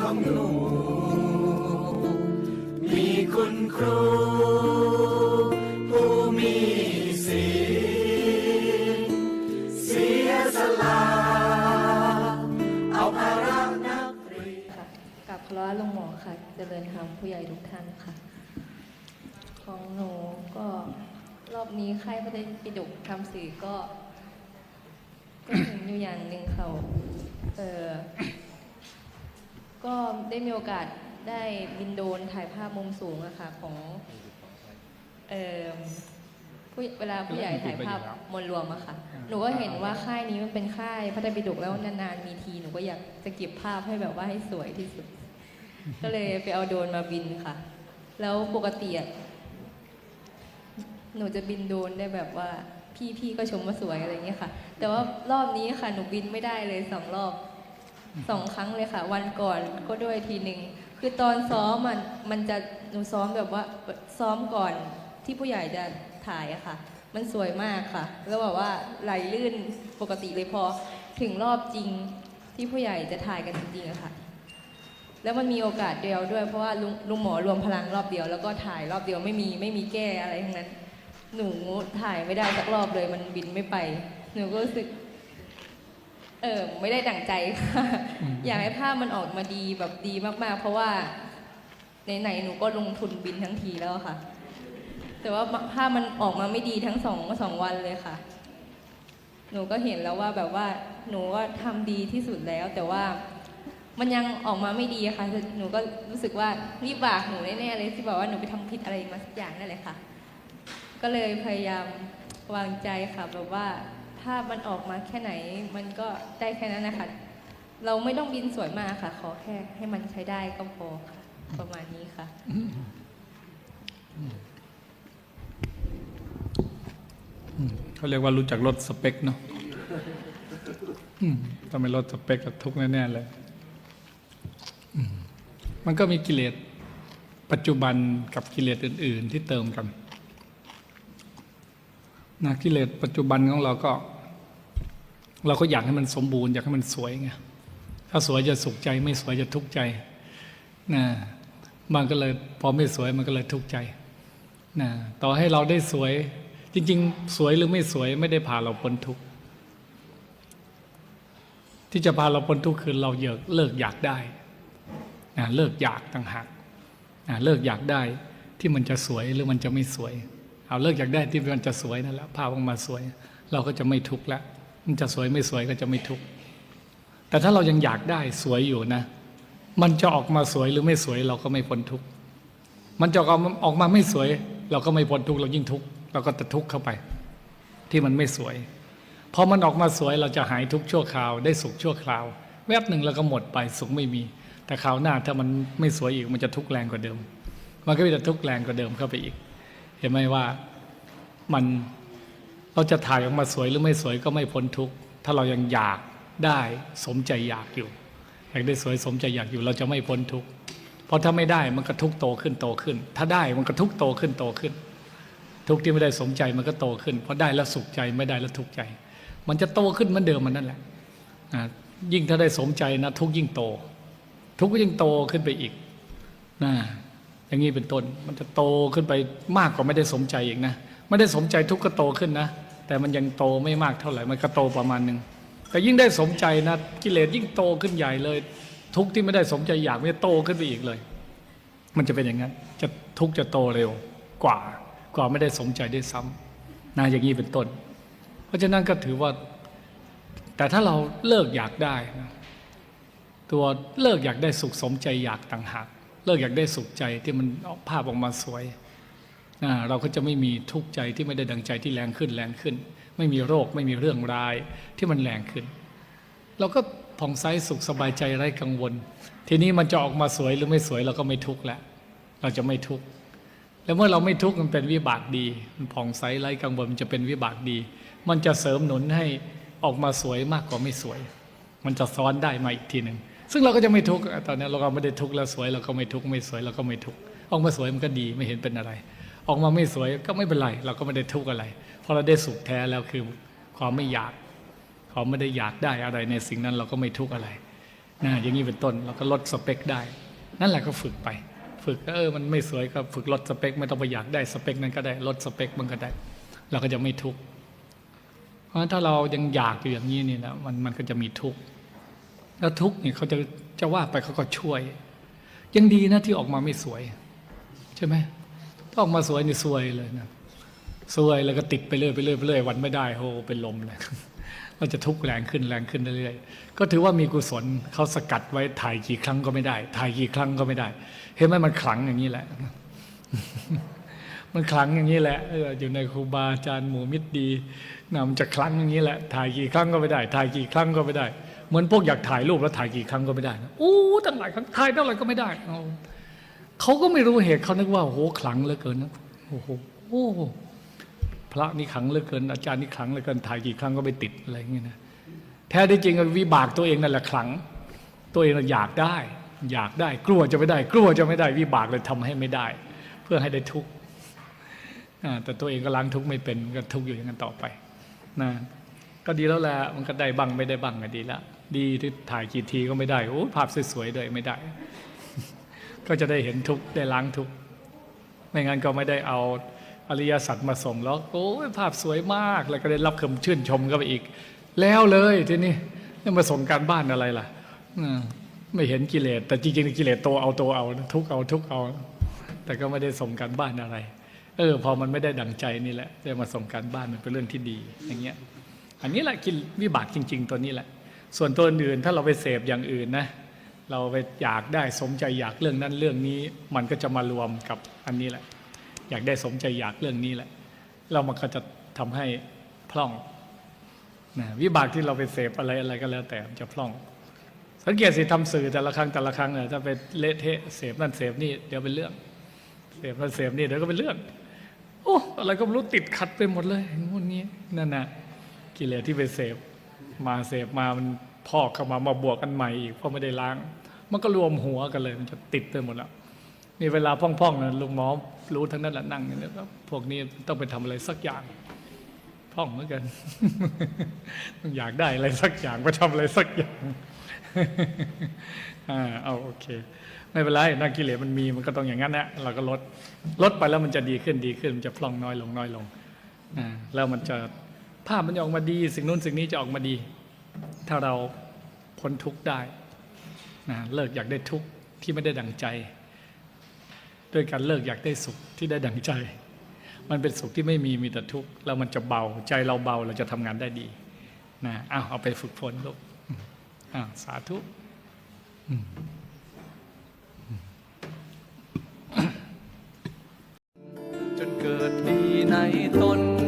ของหนู มีคุณครูผู้มีศีลเสียสละเอาภาระนักเรียนค่ะกับครวะลงหมอค่ะ เจริญธรรมผู้ใหญ่ทุกท่านค่ะ ของหนูก็รอบนี้ค่ายพระเดชปิฎกทำสื่อก็ก็เห็นอยู่อย่างหนึ่งเขา เออ ก็ได้มีโอกาสได้บินโดรนถ่ายภาพมุมสูงอะค่ะของเออผู้เวลาผู้ใหญ่ถ่ายภาพมวลรวมอะค่ะ หนูก็เห็นว่าค่ายนี้มันเป็นค่ายพระไตรปิฎกแล้วนานๆมีที หนูก็อยากจะเก็บภาพให้แบบว่าให้สวยที่สุด ก็เลยไปเอาโดรนมาบินค่ะ แล้วปกติอะหนูจะบินโดรนได้แบบว่าพี่พี่ก็ชมว่าสวยอะไรอย่างเงี้ยค่ะ แต่ว่ารอบนี้ค่ะหนูบินไม่ได้เลยสองรอบ สองครั้งเลยค่ะ วันก่อนก็ด้วยทีหนึ่งคือตอนซ้อมมันมันจะหนูซ้อมแบบว่าซ้อมก่อนที่ผู้ใหญ่จะถ่ายอะค่ะ มันสวยมากค่ะ แล้วแบบว่าไหลลื่นปกติเลยพอถึงรอบจริงที่ผู้ใหญ่จะถ่ายกันจริงๆอะค่ะ แล้วมันมีโอกาสเดียวด้วยเพราะว่าลุงลุงหมอรวมพลังรอบเดียว แล้วก็ถ่ายรอบเดียวไม่มีไม่มีแก้อะไรทั้งนั้น หนูถ่ายไม่ได้สักรอบเลยมันบินไม่ไป หนูก็รู้สึก เออไม่ได้ดั่งใจค่ะ อยากให้ภาพมันออกมาดีแบบดีมากๆ เพราะว่าไหนๆหนูก็ลงทุนบินทั้งทีแล้วอะค่ะ แต่ว่าภาพมันออกมาไม่ดีทั้งสองสองวันเลยค่ะ หนูก็เห็นแล้วว่าแบบว่าหนูก็ทำดีที่สุดแล้ว แต่ว่ามันยังออกมาไม่ดีอะค่ะ หนูก็รู้สึกว่าวิบากหนูแน่ๆเลยที่บอกว่าหนูไปทำผิดอะไรมาสักอย่างนั่นแหละค่ะ ก็เลยพยายามวางใจค่ะแบบว่า ภาพมันออกมาแค่ไหน มันก็ได้แค่นั้นนะคะ เราไม่ต้องบินสวยมากค่ะ ขอแค่ให้มันใช้ได้ก็พอค่ะ ประมาณนี้ค่ะ เขาเรียกว่ารู้จักลดสเปคเนาะถ้าไม่ลดสเปคก็ทุกแน่ๆเลย มันก็มีกิเลสปัจจุบันกับกิเลสอื่น ๆ ที่เติมกัน นะกิเลสปัจจุบันของเราก็ เราก็อยากให้มันสมบูรณ์อยากให้มันสวยไงถ้าสวยจะสุขใจ ไม่สวยจะทุกข์ใจนะมันก็เลยพอไม่สวยมันก็เลยทุกข์ใจนะต่อให้เราได้สวย จริง ๆ สวยหรือไม่สวยไม่ได้พาเราพ้นทุกข์ที่จะพาเราพ้นทุกข์คือเราเลิกเลิกอยากได้นะเลิกอยากต่างหากนะเลิกอยากได้ที่มันจะสวยหรือมันจะไม่สวย เอาเลิกอยากได้ที่มันจะสวยนั่นแหละภาพออกมาสวย เราก็จะไม่ทุกข์แล้วมันจะสวยไม่สวยก็จะไม่ทุกข์แต่ถ้าเรายังอยากได้สวยอยู่นะ มันจะออกมาสวยหรือไม่สวยเราก็ไม่พ้นทุกข์มันจะออกมาออกมาไม่สวย เราก็ไม่พ้นทุกข์เรายิ่งทุกข์เราก็จะทุกข์เข้าไป ที่มันไม่สวยพอมันออกมาสวยเราจะหายทุกข์ชั่วคราวได้สุขชั่วคราว แวบหนึ่งแล้วก็หมดไปสุขไม่มี แต่คราวหน้าถ้ามันไม่สวยอีกมันจะทุกข์แรงกว่าเดิม มันก็จะทุกข์แรงกว่าเดิมเข้าไปอีก เห็นไหมว่ามันเราจะถ่ายออกมาสวยหรือไม่สวยก็ไม่พ้นทุกข์ถ้าเรายังอยากได้สมใจอยากอยู่อยากได้สวยสมใจอยากอยู่ เราจะไม่พ้นทุกข์เพราะถ้าไม่ได้มันก็ทุกโตขึ้นโตขึ้น ถ้าได้มันก็ทุกโตขึ้นโตขึ้น ทุกที่ไม่ได้สมใจมันก็โตขึ้นเพราะได้แล้วสุขใจไม่ได้แล้วทุกข์ใจ มันจะโตขึ้นเหมือนเดิมมันนั่นแหละยิ่งถ้าได้สมใจนะ ทุกยิ่งโต ทุกก็ยิ่งโตขึ้นไปอีกนะ อย่างนี้เป็นต้น มันจะโตขึ้นไปมากกว่าไม่ได้สมใจอีกนะ ไม่ได้สมใจทุกข์ก็โตขึ้นนะ แต่มันยังโตไม่มากเท่าไหร่ มันก็โตประมาณหนึ่ง แต่ยิ่งได้สมใจนะ กิเลสยิ่งโตขึ้นใหญ่เลย ทุกข์ที่ไม่ได้สมใจอยากมันจะโตขึ้นไปอีกเลย มันจะเป็นอย่างนั้น จะทุกข์จะโตเร็วกว่า กว่าไม่ได้สมใจได้ซ้ำนะอย่างนี้เป็นต้น เพราะฉะนั้นก็ถือว่า แต่ถ้าเราเลิกอยากได้นะตัวเลิกอยากได้สุขสมใจอยากต่างหาก เลิกอยากได้สุขใจที่มันภาพออกมาสวยเราก็จะไม่มีทุกข์ใจที่ไม่ได้ดังใจที่แรงขึ้นแรงขึ้น ไม่มีโรคไม่มีเรื่องร้ายที่มันแรงขึ้น เราก็ผ่องใสสุขสบายใจไร้กังวล ทีนี้มันจะออกมาสวยหรือไม่สวยเราก็ไม่ทุกข์แล้วเราจะไม่ทุกข์แล้วเมื่อเราไม่ทุกข์มันเป็นวิบากดี มันผ่องใสไร้กังวลมันจะเป็นวิบากดี มันจะเสริมหนุนให้ออกมาสวยมากกว่าไม่สวย มันจะซ้อนได้มาอีกทีหนึ่ง ซึ่งเราก็จะไม่ทุกข์ตอนนี้เราก็ไม่ได้ทุกข์แล้วสวยเราก็ไม่ทุกข์ไม่สวยเราก็ไม่ทุกข์ออกมาสวยมันก็ดีไม่เห็นเป็นอะไร ออกมาไม่สวยก็ไม่เป็นไร เราก็ไม่ได้ทุกข์อะไร เพราะเราได้สุขแท้แล้วคือความไม่อยากความไม่ได้อยากได้อะไรในสิ่งนั้นเราก็ไม่ทุกข์อะไรนะอย่างนี้เป็นต้นเราก็ลดสเปคได้ นั่นแหละก็ฝึกไป ฝึกเออมันไม่สวยก็ฝึกลดสเปค ไม่ต้องไปอยากได้สเปคนั้นก็ได้ลดสเปคมันก็ได้ เราก็จะไม่ทุกข์เพราะฉะนั้นถ้าเรายังอยากอยู่อย่างนี้นี่นะมันมันก็จะมีทุกข์ แล้วทุกข์นี่เขาจะจะว่าไปเขาก็ช่วย ยังดีนะที่ออกมาไม่สวย ใช่ไหมถ้าออกมาสวยนี่สวยเลยนะสวยแล้วก็ติดไปเรื่อยไปเรื่อยไปเรื่อยวันไม่ได้โหเป็นลมเลยมันจะทุกข์แรงขึ้นแรงขึ้นเรื่อยๆก็ถือว่ามีกุศลเขาสกัดไว้ถ่ายกี่ครั้งก็ไม่ได้ ถ่ายกี่ครั้งก็ไม่ได้ เห็นไหมมันขลังอย่างนี้แหละ มันขลังอย่างนี้แหละอยู่ในครูบาอาจารย์หมู่มิตรดีนะมันจะคลังอย่างนี้แหละ ถ่ายกี่ครั้งก็ไม่ได้ ถ่ายกี่ครั้งก็ไม่ได้ เหมือนพวกอยากถ่ายรูปแล้วถ่ายกี่ครั้งก็ไม่ได้นะโอ้ตั้งหลายครั้งถ่ายเท่าไหร่ก็ไม่ได้เขาก็ไม่รู้เหตุเขานึกว่าโอ้โหขลังเหลือเกินนะโอ้โหโอ้พระนี่ขลังเหลือเกิน อาจารย์นี่ขลังเหลือเกินถ่ายกี่ครั้งก็ไม่ติดอะไรอย่างเงี้ยนะแท้ที่จริงวิบากตัวเองนั่นแหละขลัง ตัวเองอยากได้ อยากได้กลัวจะไม่ได้ กลัวจะไม่ได้วิบากเลยทำให้ไม่ได้ เพื่อให้ได้ทุกข์อ่าแต่ตัวเองก็ล้างทุกข์ไม่เป็นก็ทุกข์อยู่อย่างนั้นต่อไปนะ ก็ดีแล้วแหละมันก็ได้บ้างไม่ได้บ้างก็ดีละดีที่ถ่ายกี่ทีก็ไม่ได้โอ้ภาพสวยๆเลยไม่ได้ ก็จะได้เห็นทุกได้ล้างทุกไม่งั้นก็ไม่ได้เอาอริยสัจมาส่งแล้วโอ้ภาพสวยมากแล้วก็ได้รับคำชื่นชมก็ไปอีก แล้วเลยทีนี้จะมาส่งการบ้านอะไรล่ะอไม่เห็นกิเลสแต่จริงๆกิเลสโตเอาโตเอาทุกเอาทุกเอา แต่ก็ไม่ได้ส่งการบ้านอะไร เออ พอมันไม่ได้ดังใจนี่แหละจะมาส่งการบ้านมันเป็นเรื่องที่ดีอย่างเงี้ย อันนี้แหละกินวิบากจริง ๆ ตัวนี้แหละ ส่วนตัวอื่นถ้าเราไปเสพอย่างอื่นนะ เราไปอยากได้สมใจอยากเรื่องนั้นเรื่องนี้ มันก็จะมารวมกับอันนี้แหละ อยากได้สมใจอยากเรื่องนี้แหละ เรามันก็จะทำให้พร่องนะวิบากที่เราไปเสพอะไรอะไรก็แล้วแต่จะพร่อง สังเกตสิทำสื่อแต่ละครั้งแต่ละครั้งเนี่ยถ้าไปเละเทะเสพนั่นเสพนี่เดี๋ยวเป็นเรื่องเสพนั่นเสพนี่เดี๋ยวก็เป็นเรื่องโอ้อะไรก็ไม่รู้ติดขัดไปหมดเลยงวดนี้นั่นน่ะ กิเลสที่ไปเสพมาเสพมามันพอกเข้ามามาบวกกันใหม่อีกเพราะไม่ได้ล้าง มันก็รวมหัวกันเลย มันจะติดไปหมดแล้วนี่เวลาพ่องๆนะลุงหมอรู้ทั้งนั้นแหละนั่งอย่างนี้แล้วพวกนี้ต้องไปทำอะไรสักอย่างพ่องเหมือนกันต้องอยากได้อะไรสักอย่างไปทำอะไรสักอย่างอ่าเอาโอเค ไม่เป็นไรนักกิเลสมันมีมันก็ต้องอย่างนั้นแหละเราก็ลดลดไปแล้วมันจะดีขึ้นดีขึ้นมันจะพล่องน้อยลงน้อยลงอ่าแล้วมันจะ ภาพมันจะออกมาดี สิ่งนู้นสิ่งนี้จะออกมาดี ถ้าเราพ้นทุกข์ได้นะเลิกอยากได้ทุกข์ที่ไม่ได้ดังใจ ด้วยการเลิกอยากได้สุขที่ได้ดังใจ มันเป็นสุขที่ไม่มีมีแต่ทุกข์แล้วมันจะเบาใจเราเบาเราจะทำงานได้ดีนะอ้าวเอาไปฝึกฝนลูกอ้าวสาธุจนเกิดดีในตน